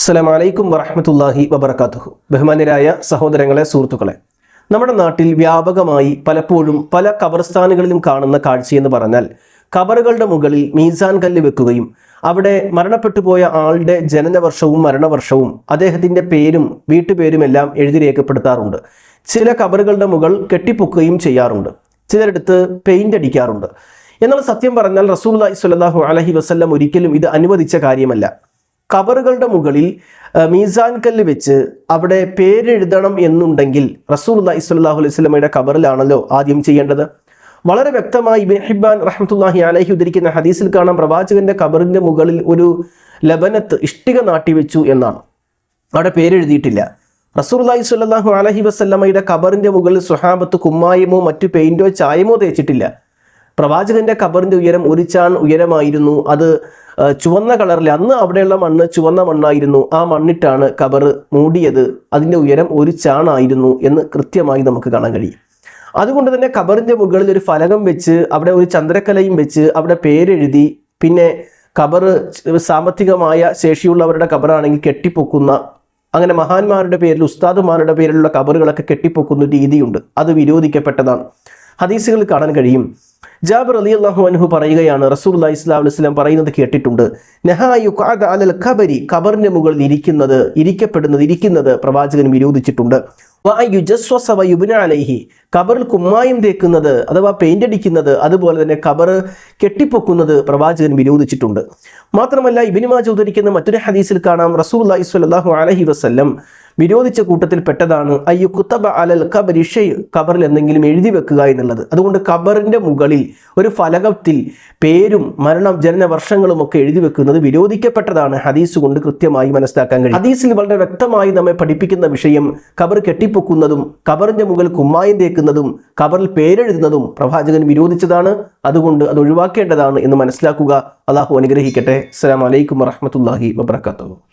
അസ്സലാമലൈക്കും വറഹമത്തല്ലാഹി വബർക്കാത്തുഹു ബഹുമാന്യരായ സഹോദരങ്ങളെ സുഹൃത്തുക്കളെ നമ്മുടെ നാട്ടിൽ വ്യാപകമായി പലപ്പോഴും പല കബർസ്ഥാനുകളിലും കാണുന്ന കാഴ്ചയെന്ന് പറഞ്ഞാൽ കബറുകളുടെ മുകളിൽ മീസാൻ കല്ല് വെക്കുകയും അവിടെ മരണപ്പെട്ടു പോയ ആളുടെ ജനനവർഷവും മരണവർഷവും അദ്ദേഹത്തിന്റെ പേരും വീട്ടുപേരുമെല്ലാം എഴുതി രേഖപ്പെടുത്താറുണ്ട്. ചില കബറുകളുടെ മുകൾ കെട്ടിപ്പൊക്കുകയും ചെയ്യാറുണ്ട്. ചിലരെടുത്ത് പെയിന്റ് അടിക്കാറുണ്ട്. എന്നാൽ സത്യം പറഞ്ഞാൽ റസൂൽ സ്വല്ലല്ലാഹു അലഹി വസ്ല്ലം ഒരിക്കലും ഇത് അനുവദിച്ച കാര്യമല്ല. കബറുകളുടെ മുകളിൽ മീസാൻ കല്ല് വെച്ച് അവിടെ പേരെഴുതണം എന്നുണ്ടെങ്കിൽ റസൂൽ അള്ളഹി സ്വല്ലാഹു അലൈഹി സ്വലമയുടെ കബറിലാണല്ലോ ആദ്യം ചെയ്യേണ്ടത്. വളരെ വ്യക്തമായി ഇബിൻ ഹിബാൻ അലഹി ഉദ്ധരിക്കുന്ന ഹദീസിൽ കാണാം പ്രവാചകന്റെ കബറിന്റെ മുകളിൽ ഒരു ലബനത്ത് ഇഷ്ടിക നാട്ടി വെച്ചു എന്നാണ്. അവിടെ പേരെഴുതിയിട്ടില്ല. റസൂർലായി സ്വല്ലല്ലാഹു അലഹി വസല്ലമയുടെ കബറിന്റെ മുകളിൽ സുഹാബത്ത് കുമ്മായമോ മറ്റു പെയിന്റോ ചായമോ തേച്ചിട്ടില്ല. പ്രവാചകന്റെ കബറിന്റെ ഉയരം ഒരു ചാൺ ഉയരമായിരുന്നു. അത് ചുവന്ന കളറിൽ അന്ന് അവിടെയുള്ള മണ്ണ് ചുവന്ന മണ്ണായിരുന്നു. ആ മണ്ണിട്ടാണ് കബർ മൂടിയത്. അതിന്റെ ഉയരം ഒരു ചാണായിരുന്നു എന്ന് കൃത്യമായി നമുക്ക് കാണാൻ കഴിയും. അതുകൊണ്ട് തന്നെ കബറിന്റെ മുകളിൽ ഒരു ഫലകം വെച്ച് അവിടെ ഒരു ചന്ദ്രക്കലയും വെച്ച് അവിടെ പേരെഴുതി പിന്നെ കബർ സാമ്പത്തികമായ ശേഷിയുള്ളവരുടെ കബറാണെങ്കിൽ കെട്ടിപ്പൊക്കുന്ന അങ്ങനെ മഹാന്മാരുടെ പേരിൽ ഉസ്താദുമാരുടെ പേരിലുള്ള കബറുകളൊക്കെ കെട്ടിപ്പൊക്കുന്ന രീതിയുണ്ട്. അത് വിരോധിക്കപ്പെട്ടതാണ്. ഹദീസുകളിൽ കാണാൻ കഴിയും. ജാബർ അലി അള്ളാഹു അനുഹു പറയുകയാണ് റസൂൽ ഇസ്ലാം സ്വലം പറയുന്നത് കേട്ടിട്ടുണ്ട്. നെഹായു അലൽ ഖബരി ഖബറിന് മുകളിൽ ഇരിക്കുന്നത് ഇരിക്കപ്പെടുന്നത് ഇരിക്കുന്നത് പ്രവാചകൻ വിരോധിച്ചിട്ടുണ്ട്. അലൈഹി ഖബറിൽ കുമ്മായം തേക്കുന്നത് അഥവാ പെയിന്റ് അടിക്കുന്നത് അതുപോലെ തന്നെ ഖബർ കെട്ടിപ്പൊക്കുന്നത് പ്രവാചകൻ വിരോധിച്ചിട്ടുണ്ട്. മാത്രമല്ല ഇബിനിമാ മാജ മറ്റൊരു ഹദീസിൽ കാണാം റസൂൽ അലൈഹി വസല്ലം വിരോധിച്ച കൂട്ടത്തിൽ പെട്ടതാണ്. അയ്യു കുത്തബ അലൽ കബർ ഇഷയ് കബറിൽ എന്തെങ്കിലും എഴുതി വെക്കുക എന്നുള്ളത്. അതുകൊണ്ട് കബറിന്റെ മുകളിൽ ഒരു ഫലകത്തിൽ പേരും മരണം ജനന വർഷങ്ങളും ഒക്കെ എഴുതി വെക്കുന്നത് വിരോധിക്കപ്പെട്ടതാണ് ഹദീസ് കൊണ്ട് കൃത്യമായി മനസ്സിലാക്കാൻ കഴിയും. ഹദീസിൽ വളരെ വ്യക്തമായി നമ്മെ പഠിപ്പിക്കുന്ന വിഷയം കബർ കെട്ടിപ്പൊക്കുന്നതും കബറിന്റെ മുകളിൽ കുമ്മായം തേക്കുന്നതും കബറിൽ പേരെഴുതുന്നതും പ്രവാചകൻ വിരോധിച്ചതാണ്. അതുകൊണ്ട് അത് ഒഴിവാക്കേണ്ടതാണ് എന്ന് മനസ്സിലാക്കുക. അള്ളാഹു അനുഗ്രഹിക്കട്ടെ. അസ്സാം വലൈക്കും വറഹ്മത്തുള്ളാഹി വബറകാതുഹു.